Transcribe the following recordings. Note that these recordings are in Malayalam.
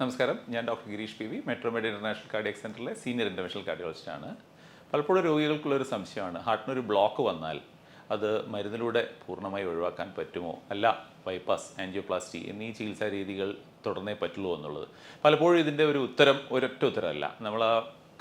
നമസ്കാരം. ഞാൻ doctor Girish P V Metromed international cardiac സെന്ററിലെ സീനിയർ ഇന്റർനാഷണൽ കാർഡിയോളജിസ്റ്റാണ്. പലപ്പോഴും രോഗികൾക്കുള്ള ഒരു സംശയമാണ്. ഹാർട്ടിനൊരു ബ്ലോക്ക് വന്നാൽ അത് മരുന്നിലൂടെ പൂർണമായി ഒഴിവാക്കാൻ പറ്റുമോ? അല്ല ബൈപ്പാസ് ആൻജിയോപ്ലാസ്റ്റി എന്നീ ചികിത്സാ രീതികൾ തുടർന്നേ പറ്റുള്ളൂ എന്നുള്ളത്. പലപ്പോഴും ഇതിന്റെ ഒരു ഉത്തരം ഒരൊറ്റ ഉത്തരമല്ല. നമ്മൾ ആ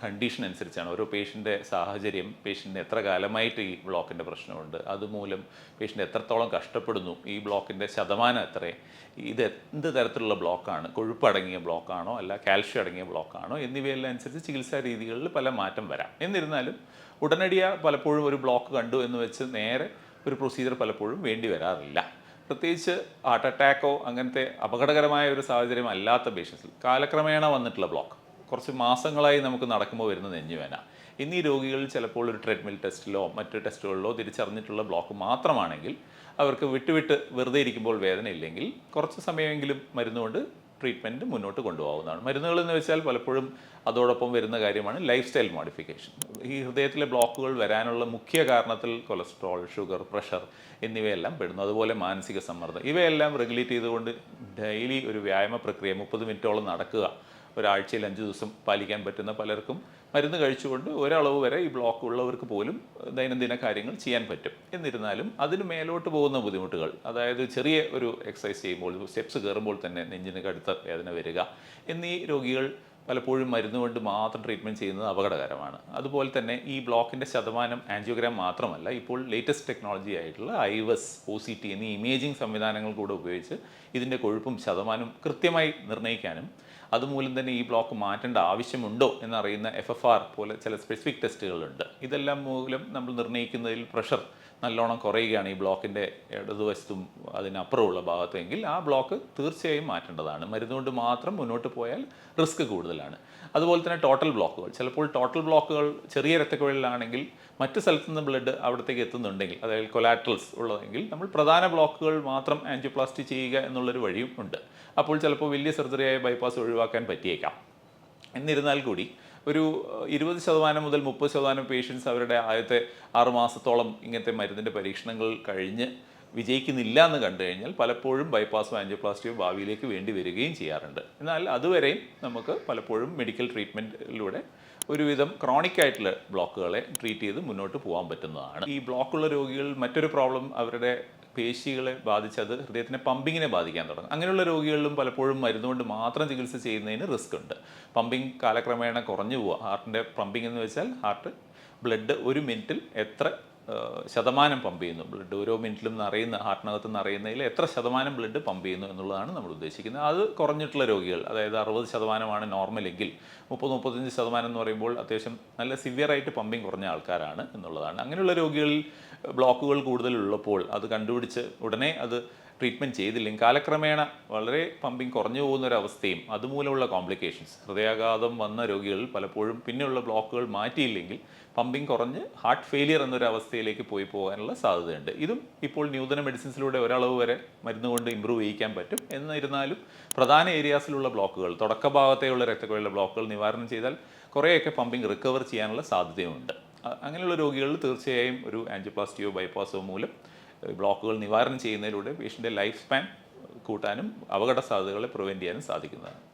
കണ്ടീഷൻ അനുസരിച്ചാണ്. ഓരോ പേഷ്യന്റെ സാഹചര്യം പേഷ്യന്റിന് എത്ര കാലമായിട്ട് ഈ ബ്ലോക്കിന്റെ പ്രശ്നമുണ്ട് അതുമൂലം പേഷ്യന്റ് എത്രത്തോളം കഷ്ടപ്പെടുന്നു ഈ ബ്ലോക്കിന്റെ ശതമാനം എത്ര ഇത് എന്ത് തരത്തിലുള്ള ബ്ലോക്കാണ് കൊഴുപ്പടങ്ങിയ ബ്ലോക്കാണോ അല്ല കാൽഷ്യം അടങ്ങിയ ബ്ലോക്കാണോ എന്നിവയെല്ലാം അനുസരിച്ച് ചികിത്സാ രീതികളിൽ പല മാറ്റം വരാം. എന്നിരുന്നാലും ഉടനടിയ പലപ്പോഴും ഒരു ബ്ലോക്ക് കണ്ടു എന്ന് വെച്ച് നേരെ ഒരു പ്രൊസീജിയർ പലപ്പോഴും വേണ്ടി വരാറില്ല. പ്രത്യേകിച്ച് ഹാർട്ട് അറ്റാക്കോ അങ്ങനത്തെ അപകടകരമായ ഒരു സാഹചര്യം അല്ലാത്ത പേഷ്യൻസിൽ കാലക്രമേണ വന്നിട്ടുള്ള ബ്ലോക്ക് കുറച്ച് മാസങ്ങളായി നമുക്ക് നടക്കുമ്പോൾ വരുന്ന നെഞ്ഞുവേന. എന്നീ രോഗികളിൽ ചിലപ്പോൾ ഒരു ട്രെഡ്മിൽ ടെസ്റ്റിലോ മറ്റ് ടെസ്റ്റുകളിലോ തിരിച്ചറിഞ്ഞിട്ടുള്ള ബ്ലോക്ക് മാത്രമാണെങ്കിൽ അവർക്ക് വിട്ടുവിട്ട് വെറുതെ ഇരിക്കുമ്പോൾ വേദന ഇല്ലെങ്കിൽ കുറച്ച് സമയമെങ്കിലും മരുന്നുകൊണ്ട് ട്രീറ്റ്മെന്റ് മുന്നോട്ട് കൊണ്ടുപോകുന്നതാണ് മരുന്നുകൾ എന്ന് വെച്ചാൽ പലപ്പോഴും അതോടൊപ്പം വരുന്ന കാര്യമാണ് ലൈഫ് സ്റ്റൈൽ മോഡിഫിക്കേഷൻ ഈ ഹൃദയത്തിലെ ബ്ലോക്കുകൾ വരാനുള്ള മുഖ്യ കാരണത്തിൽ കൊളസ്ട്രോൾ ഷുഗർ പ്രഷർ എന്നിവയെല്ലാം പെടുന്നു. അതുപോലെ മാനസിക സമ്മർദ്ദം. ഇവയെല്ലാം റെഗുലേറ്റ് ചെയ്തുകൊണ്ട് ഡെയിലി ഒരു വ്യായാമ പ്രക്രിയ മുപ്പത് മിനിറ്റോളം നടക്കുക. ഒരാഴ്ചയിൽ അഞ്ച് ദിവസം പാലിക്കാൻ പറ്റുന്ന പലർക്കും മരുന്ന് കഴിച്ചുകൊണ്ട് ഒരളവ് വരെ ഈ ബ്ലോക്ക് ഉള്ളവർക്ക് പോലും ദൈനംദിന കാര്യങ്ങൾ ചെയ്യാൻ പറ്റും. എന്നിരുന്നാലും അതിന് മേലോട്ട് പോകുന്ന ബുദ്ധിമുട്ടുകൾ അതായത് ചെറിയ ഒരു എക്സസൈസ് ചെയ്യുമ്പോൾ സ്റ്റെപ്സ് കയറുമ്പോൾ തന്നെ നെഞ്ചിന് കടുത്ത വേദന വരിക എന്നീ രോഗികൾ പലപ്പോഴും മരുന്ന് കൊണ്ട് മാത്രം ട്രീറ്റ്മെന്റ് ചെയ്യുന്നത് അപകടകരമാണ്. അതുപോലെ തന്നെ ഈ ബ്ലോക്കിന്റെ ശതമാനം ആൻജിയോഗ്രാം മാത്രമല്ല ഇപ്പോൾ ലേറ്റസ്റ്റ് ടെക്നോളജി ആയിട്ടുള്ള ഐവസ് ഒ സി ടി എന്നീ ഇമേജിംഗ് സംവിധാനങ്ങൾ കൂടെ ഉപയോഗിച്ച് ഇതിന്റെ കൊഴുപ്പും ശതമാനവും കൃത്യമായി നിർണയിക്കാനും അതുമൂലം തന്നെ ഈ ബ്ലോക്ക് മാറ്റേണ്ട ആവശ്യമുണ്ടോ എന്നറിയുന്ന എഫ് എഫ് ആർ പോലെ ചില സ്പെസിഫിക് ടെസ്റ്റുകളുണ്ട് ഇതെല്ലാം മൂലം നമ്മൾ നിർണയിക്കുന്നതിൽ പ്രഷർ നല്ലോണം കുറയുകയാണ് ഈ ബ്ലോക്കിന്റെ ഇടതുവശത്തും അതിനപ്പുറമുള്ള ഭാഗത്തെങ്കിൽ ആ ബ്ലോക്ക് തീർച്ചയായും മാറ്റേണ്ടതാണ്. മരുന്നുകൊണ്ട് മാത്രം മുന്നോട്ട് പോയാൽ റിസ്ക് കൂടുതലാണ്. അതുപോലെ തന്നെ ടോട്ടൽ ബ്ലോക്കുകൾ ചിലപ്പോൾ ടോട്ടൽ ബ്ലോക്കുകൾ ചെറിയ രക്തക്കുഴലിലാണെങ്കിൽ മറ്റു സ്ഥലത്തു നിന്ന് ബ്ലഡ് അവിടത്തേക്ക് എത്തുന്നുണ്ടെങ്കിൽ അതായത് കൊലാട്രൽസ് ഉള്ളതെങ്കിൽ നമ്മൾ പ്രധാന ബ്ലോക്കുകൾ മാത്രം ആൻജിയോപ്ലാസ്റ്റി ചെയ്യുക എന്നുള്ളൊരു വഴിയും ഉണ്ട്. അപ്പോൾ ചിലപ്പോൾ വലിയ സർജറിയായ ബൈപ്പാസ് ഒഴിവാക്കാൻ പറ്റിയേക്കാം. എന്നിരുന്നാൽ കൂടി ഒരു ഇരുപത് ശതമാനം മുതൽ മുപ്പത് ശതമാനം പേഷ്യൻസ് അവരുടെ ആദ്യത്തെ ആറുമാസത്തോളം ഇങ്ങനത്തെ മരുന്നിന്റെ പരീക്ഷണങ്ങൾ കഴിഞ്ഞ് വിജയിക്കുന്നില്ല എന്ന് കണ്ടു കഴിഞ്ഞാൽ പലപ്പോഴും ബൈപ്പാസും ആൻജിയോപ്ലാസ്റ്റിയോ ഭാവിയിലേക്ക് വേണ്ടി വരികയും ചെയ്യാറുണ്ട്. എന്നാൽ അതുവരെയും നമുക്ക് പലപ്പോഴും മെഡിക്കൽ ട്രീറ്റ്മെന്റിലൂടെ ഒരുവിധം ക്രോണിക് ആയിട്ടുള്ള ബ്ലോക്കുകളെ ട്രീറ്റ് ചെയ്ത് മുന്നോട്ട് പോകാൻ പറ്റുന്നതാണ്. ഈ ബ്ലോക്കുള്ള രോഗികൾ മറ്റൊരു പ്രോബ്ലം അവരുടെ പേശികളെ ബാധിച്ചത് ഹൃദയത്തിന്റെ പമ്പിങ്ങിനെ ബാധിക്കാൻ തുടങ്ങും. അങ്ങനെയുള്ള രോഗികളിലും പലപ്പോഴും മരുന്നുകൊണ്ട് മാത്രം ചികിത്സ ചെയ്യുന്നതിന് റിസ്ക് ഉണ്ട്. പമ്പിങ് കാലക്രമേണ കുറഞ്ഞു പോവുക. ഹാർട്ടിന്റെ പമ്പിങ് എന്ന് വെച്ചാൽ ഹാർട്ട് ബ്ലഡ് ഒരു മിനിറ്റിൽ എത്ര ശതമാനം പമ്പ് ചെയ്യുന്നു. ബ്ലഡ് ഓരോ മിനിറ്റിലും നിറയുന്ന ഹാർട്ടിനകത്ത് നിറയുന്നതിൽ എത്ര ശതമാനം ബ്ലഡ് പമ്പ് ചെയ്യുന്നു എന്നുള്ളതാണ് നമ്മൾ ഉദ്ദേശിക്കുന്നത്. അത് കുറഞ്ഞിട്ടുള്ള രോഗികൾ അതായത് അറുപത് ശതമാനമാണ് നോർമലെങ്കിൽ മുപ്പത് മുപ്പത്തഞ്ച് ശതമാനം എന്ന് പറയുമ്പോൾ അത്യാവശ്യം നല്ല സിവിയറായിട്ട് പമ്പിങ് കുറഞ്ഞ ആൾക്കാരാണ് എന്നുള്ളതാണ്. അങ്ങനെയുള്ള രോഗികളിൽ ബ്ലോക്കുകൾ കൂടുതലുള്ളപ്പോൾ അത് കണ്ടുപിടിച്ച് ഉടനെ അത് ട്രീറ്റ്മെന്റ് ചെയ്തില്ലെങ്കിൽ കാലക്രമേണ വളരെ പമ്പിങ് കുറഞ്ഞു പോകുന്ന ഒരു അതുമൂലമുള്ള കോംപ്ലിക്കേഷൻസ് ഹൃദയാഘാതം വന്ന രോഗികൾ പലപ്പോഴും പിന്നെയുള്ള ബ്ലോക്കുകൾ മാറ്റിയില്ലെങ്കിൽ പമ്പിങ് കുറഞ്ഞ് ഹാർട്ട് ഫെയിലിയർ എന്നൊരു അവസ്ഥയിലേക്ക് പോയി പോകാനുള്ള സാധ്യതയുണ്ട്. ഇതും ഇപ്പോൾ ന്യൂതന മെഡിസിൻസിലൂടെ ഒരളവ് വരെ മരുന്ന് കൊണ്ട് ഇമ്പ്രൂവ് ചെയ്യിക്കാൻ പറ്റും. എന്നിരുന്നാലും പ്രധാന ഏരിയാസിലുള്ള ബ്ലോക്കുകൾ തുടക്കഭാഗത്തെയുള്ള രക്തക്കുഴലിലെ ബ്ലോക്കുകൾ നിവാരണം ചെയ്താൽ കുറേയൊക്കെ പമ്പിങ് റിക്കവർ ചെയ്യാനുള്ള സാധ്യതയുണ്ട് അങ്ങനെയുള്ള രോഗികളിൽ തീർച്ചയായും ഒരു ആൻജിയോപ്ലാസ്റ്റിയോ ബൈപ്പാസോ മൂലം ബ്ലോക്കുകൾ നിവാരണം ചെയ്യുന്നതിലൂടെ പേഷ്യന്റെ ലൈഫ് സ്പാൻ കൂട്ടാനും അപകട സാധ്യതകളെ പ്രിവെന്റ് ചെയ്യാനും സാധിക്കുന്നതാണ്.